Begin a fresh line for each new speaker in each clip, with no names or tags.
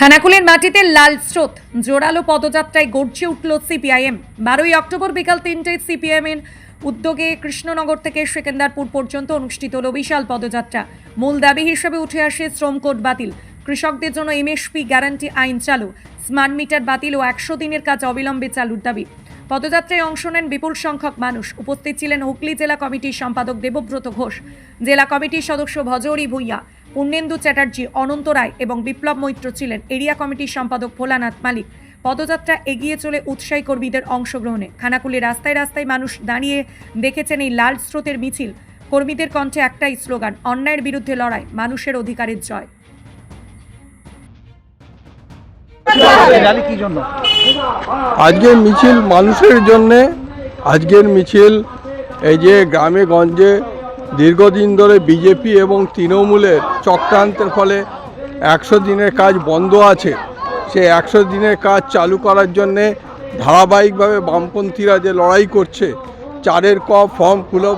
খানাকুলের মাটিতে লাল স্রোত। জোরালো পদযাত্রায় গর্জে উঠল সিপিআইএম। বারোই অক্টোবর বিকাল তিনটায় সিপিএম এর উদ্যোগে কৃষ্ণনগর থেকে সেকেন্দারপুর পর্যন্ত অনুষ্ঠিত হল বিশাল পদযাত্রা। মূল দাবি হিসেবে উঠে আসে শ্রম কোড বাতিল। কৃষকদের জন্য এমএসপি গ্যারান্টি আইন চালু। স্মার্ট মিটার বাতিল ও একশো দিনের কাজ অবিলম্বে চালুর দাবি। পদযাত্রায় অংশ নেন বিপুল সংখ্যক মানুষ। উপস্থিত ছিলেন হুগলি জেলা কমিটির সম্পাদক দেবব্রত ঘোষ, জেলা কমিটির সদস্য ভজহরি ভূঁইয়া পূর্ণেন্দু চ্যাটার্জি অনন্ত রায় এবং বিপ্লব মৈত্র ছিলেন এরিয়া কমিটির সম্পাদক ভোলানাথ মালিক। পদযাত্রা এগিয়ে চলে উৎসাহী কর্মীদের অংশগ্রহণে। খানাকুলি রাস্তায় রাস্তায় মানুষ দাঁড়িয়ে দেখেছেন এই লাল স্রোতের মিছিল। কর্মীদের কণ্ঠে একটাই স্লোগান অন্যায়ের বিরুদ্ধে লড়াই মানুষের অধিকারের জয়।
এই কি জন্য?
আজকের মিছিল মানুষের জন্যে। আজকের মিছিল এই যে গ্রামে গঞ্জে দীর্ঘদিন ধরে বিজেপি এবং তৃণমূলের চক্রান্তের ফলে একশো দিনের কাজ বন্ধ আছে। সে একশো দিনের কাজ চালু করার জন্যে ধারাবাহিকভাবে বামপন্থীরা যে লড়াই করছে, চারের ক ফর্ম খুলো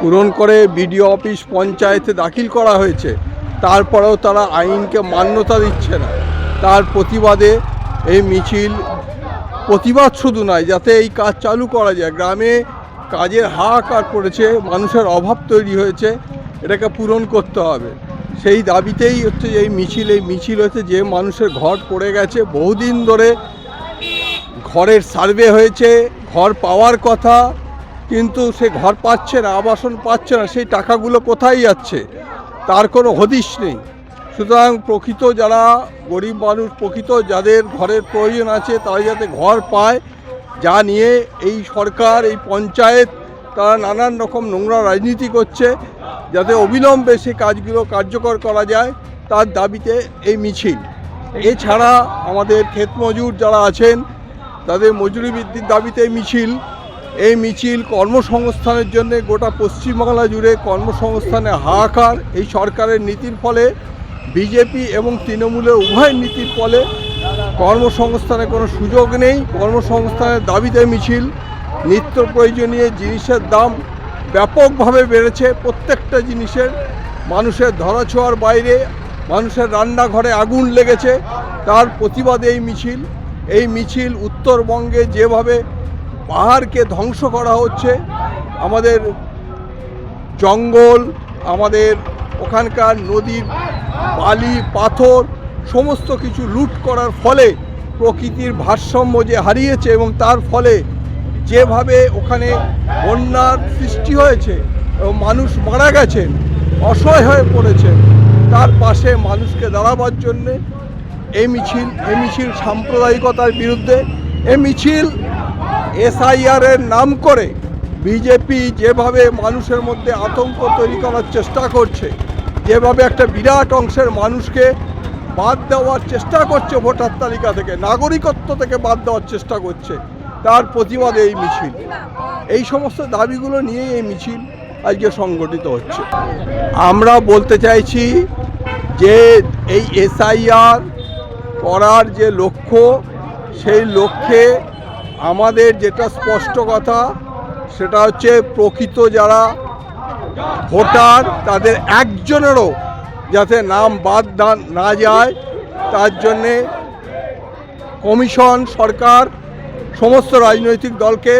পূরণ করে বিডিও অফিস পঞ্চায়েতে দাখিল করা হয়েছে। তারপরেও তারা আইনকে মান্যতা দিচ্ছে না। তার প্রতিবাদে এই মিছিল, প্রতিবাদ শুধু নয়, যাতে এই কাজ চালু করা যায়। গ্রামে কাজের হাহাকার পড়েছে মানুষের অভাব তৈরি হয়েছে, এটাকে পূরণ করতে হবে। সেই দাবিতেই হচ্ছে এই মিছিল এই মিছিল হচ্ছে যে মানুষের ঘর পড়ে গেছে। বহুদিন ধরে ঘরের সার্ভে হয়েছে, ঘর পাওয়ার কথা, কিন্তু সে ঘর পাচ্ছে না, আবাসন পাচ্ছে না, সেই টাকাগুলো কোথায় যাচ্ছে? তার কোনো হদিশ নেই। সুতরাং প্রকৃত যারা গরিব মানুষ, প্রকৃত যাদের ঘরের প্রয়োজন আছে, তারা যাতে ঘর পায় যা নিয়ে এই সরকার, এই পঞ্চায়েত, তারা নানান রকম নোংরা রাজনীতি করছে যাতে অবিলম্বে সে কাজগুলো কার্যকর করা যায় তার দাবিতে এই মিছিল। এছাড়া আমাদের ক্ষেত মজুর যারা আছেন, তাদের মজুরি বৃদ্ধির দাবিতে মিছিল। এই মিছিল কর্মসংস্থানের জন্য গোটা পশ্চিমবাংলা জুড়ে কর্মসংস্থানে হাহাকার, এই সরকারের নীতির ফলে, বিজেপি এবং তৃণমূলের উভয় নীতির ফলে কর্মসংস্থানে কোনো সুযোগ নেই। কর্মসংস্থানের দাবিতে মিছিল, নিত্য প্রয়োজনীয় জিনিসের দাম ব্যাপকভাবে বেড়েছে। প্রত্যেকটা জিনিসের মানুষের ধরাছোঁয়ার বাইরে, মানুষের রান্নাঘরে আগুন লেগেছে। তার প্রতিবাদে এই মিছিল এই মিছিল উত্তরবঙ্গে যেভাবে পাহাড়কে ধ্বংস করা হচ্ছে, আমাদের জঙ্গল, আমাদের ওখানকার নদীর বালি, পাথর সমস্ত কিছু লুট করার ফলে প্রকৃতির ভারসাম্য যে হারিয়েছে এবং তার ফলে যেভাবে ওখানে বন্যার সৃষ্টি হয়েছে এবং মানুষ মারা গেছেন অসহায় হয়ে পড়েছে, তার পাশে মানুষকে দাঁড়াবার জন্যে এই মিছিল, এ মিছিল সাম্প্রদায়িকতার বিরুদ্ধে, এ মিছিল এসআইআর এর নাম করে বিজেপি যেভাবে মানুষের মধ্যে আতঙ্ক তৈরি করার চেষ্টা করছে, যেভাবে একটা বিরাট অংশের মানুষকে বাদ দেওয়ার চেষ্টা করছে ভোটার তালিকা থেকে, নাগরিকত্ব থেকে বাদ দেওয়ার চেষ্টা করছে। তার প্রতিবাদে এই মিছিল। এই সমস্ত দাবিগুলো নিয়ে এই মিছিল আজকে সংগঠিত হচ্ছে। আমরা বলতে চাইছি যে এই এসআইআর করার যে লক্ষ্য, সেই লক্ষ্যে আমাদের যেটা স্পষ্ট কথা, সেটা হচ্ছে প্রকৃত যারা ভোটার, তাদের একজনেরও যাতে নাম বাদ না যায়, তার জন্যে কমিশন, সরকার, সমস্ত রাজনৈতিক দলকে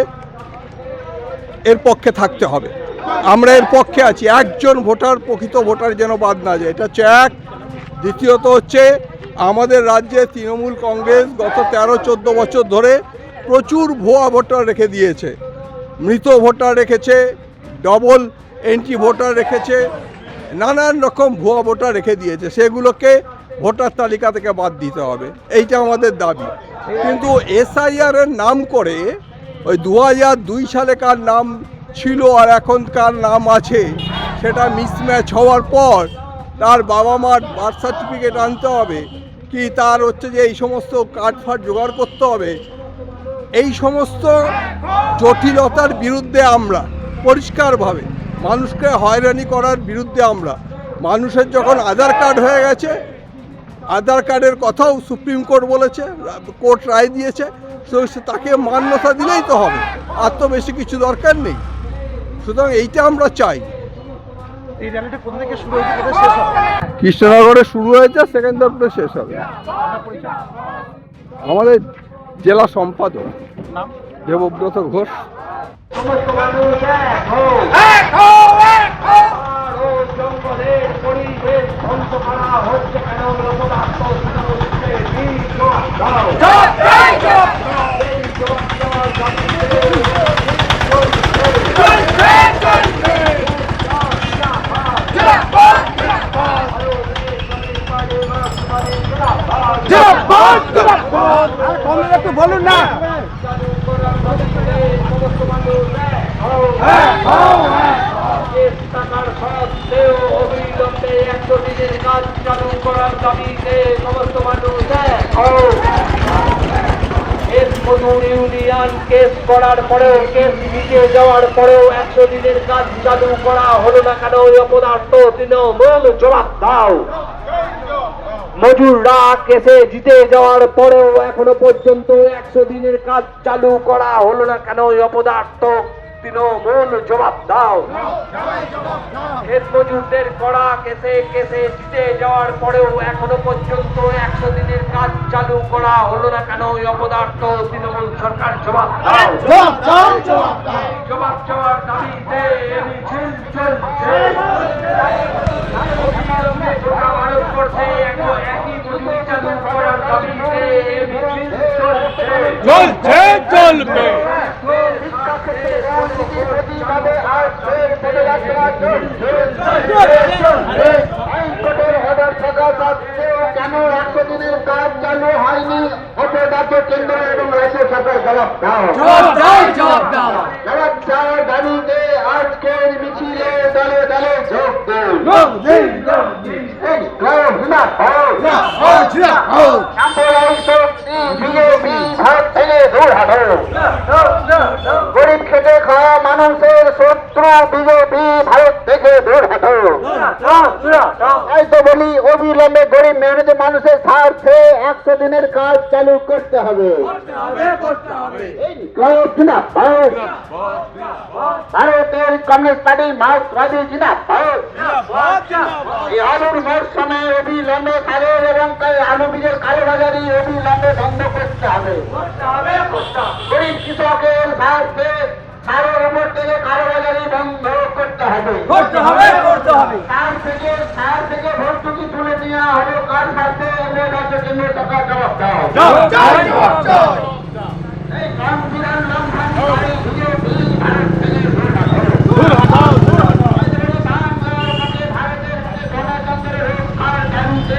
এর পক্ষে থাকতে হবে। আমরা এর পক্ষে আছি। একজন ভোটার, প্রকৃত ভোটার যেন বাদ না যায়। এটা হচ্ছে এক। দ্বিতীয়ত হচ্ছে, আমাদের রাজ্যে তৃণমূল কংগ্রেস গত তেরো, চোদ্দ বছর ধরে প্রচুর ভুয়া ভোটার রেখে দিয়েছে। মৃত ভোটার রেখেছে ডবল এন্ট্রি ভোটার রেখেছে নানান রকম ভুয়া ভোটার রেখে দিয়েছে। সেগুলোকে ভোটার তালিকা থেকে বাদ দিতে হবে। এইটা আমাদের দাবি। কিন্তু এসআইআর এর নাম করে ওই দু হাজার দুই সালে কার নাম ছিল আর এখন কার নাম আছে, সেটা মিসম্যাচ হওয়ার পর তার বাবা মার বার্থ সার্টিফিকেট আনতে হবে। কি তার হচ্ছে যে এই সমস্ত কার্ড ফার্ড জোগাড় করতে হবে। এই সমস্ত জটিলতার বিরুদ্ধে আমরা পরিষ্কারভাবে মানুষকে হয়রানি করার বিরুদ্ধে আমরা। মানুষের যখন আধার কার্ড হয়ে গেছে আধার কার্ডের কথাও সুপ্রিম কোর্ট বলেছে কোর্ট রায় দিয়েছে তো তাকে মান্যতা দিলেই তো হবে আর তো বেশি কিছু দরকার নেই। সুতরাং এইটা আমরা চাই।
কৃষ্ণনগরে শুরু হয়েছে সেকেন্দারপুরে শেষ হবে। আমাদের জেলা সম্পাদক।
নাম?
দেবব্রত ঘোষ। একটু বলুন না
টাকার সত্ত্বেও অবিলম্বে একশো দিনের কাজ চালু করার দাবিতে সমস্ত মানুষ। কেস মজুর ইউনিয়ন কেস করার পরেও কেস মিটে যাওয়ার পরেও একশো দিনের কাজ চালু করা হলো না কেন অপদার্থ তৃণমূল জবাব দাও মজুররা কেসে জিতে যাওয়ার পরেও এখনও পর্যন্ত একশো দিনের কাজ চালু করা হলো না কেন অপদার্থ? তৃণমূল জবাব দাও। ক্ষেত মজুরদের করা কেসে কেসে জিতে যাওয়ার পরেও এখনও পর্যন্ত একশো দিনের কাজ চালু করা হলো না কেন? ওই অপদার্থ তৃণমূল সরকার জবাব দাও। জবাব চাওয়ার দাবিতে মিছিল চলছে। একই মজুরি চালু করার দাবিতে চলছে
চলবে।
হাইকোর্টের অর্ডার থাকা সত্ত্বেও কেন একশো দিনের কাজ চালু হয়নি অপদার্থ কেন্দ্র এবং রাজ্য সরকার জবাব দাও জবাব চাওয়ার দাবিতে আজকের মিছিলে দলে দলে যোগ দিন। সাম্প্রদায়িক বিজেপি ভারত থেকে দূর গরিব খেটে খাওয়া মানুষের শত্রু বিজেপি ভারত থেকে দূর তাই তো বলি, অবিলম্বে গরিব মেহনতি মানুষের স্বার্থে একশো দিনের কাজ চালু করতে হবে। ভারতের কমিউনিস্ট পার্টি মার্ক্সবাদী জিন্দাবাদ। এই আলুর মরশুমে অবিলম্বে সারের এবং তাই আলু বীজের কালোবাজারি অবিলম্বে বন্ধ করতে হবে। গরিব কৃষকের স্বার্থে সারের উপর থেকে কালোবাজারি বন্ধ করতে হবে।
করতে হবে করতে হবে।
সার থেকে সার থেকে ভর্তুকি তুলে নেওয়া হলো কার স্বার্থে? রাজ্য কেন্দ্রের টাকা জবাব দাও এই সংবিধান লঙ্ঘন করে বিজেপি ভারত থেকে দূর হাঁটো। ভারতের গণতন্ত্রের রক্ষার দাবিতে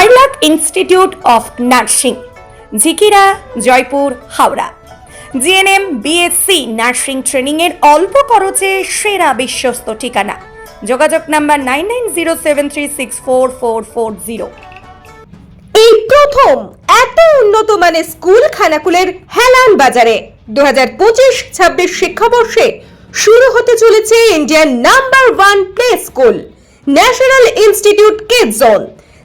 Skylark institute of nursing Jhikira Jaipur Howrah GNM BSc nursing training এর অল্প খরচে সেরা বিশ্বস্ত ঠিকানা। যোগাযোগ number nine nine zero seven three six four four four zero
এই প্রথম এত উন্নত মানের স্কুল খানাকুলের হেলান বাজারে দু হাজার পঁচিশ ছাব্বিশ শিক্ষাবর্ষে শুরু হতে চলেছে Indian number one play school national institute kid zone